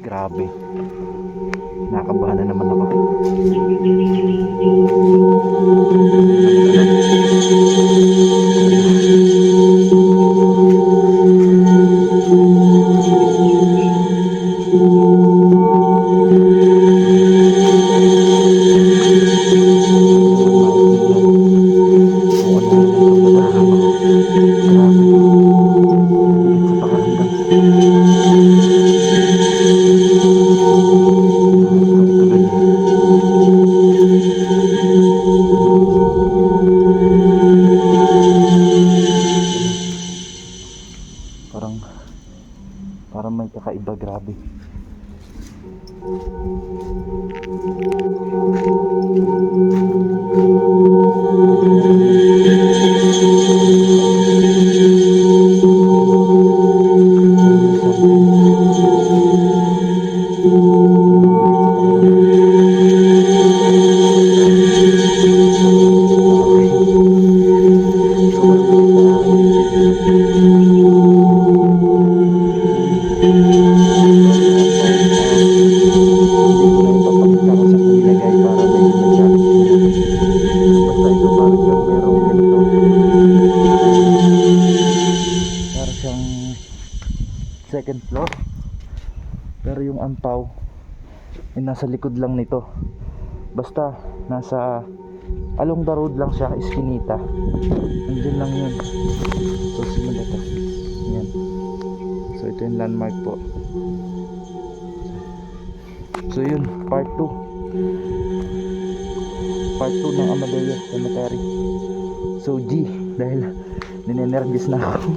Grabe. Nakabahan na naman ako. Kung may kakaiba grabe. Second floor. Pero yung ampaw ay nasa likod lang nito. Basta nasa along the road lang siya, iskinita. Nandiyan lang yun. So simula to. Yan. So ito yung landmark po. So yun, part 2. Part 2 ng Amadeo Cemetery. So G, dahil ninenervous na ako.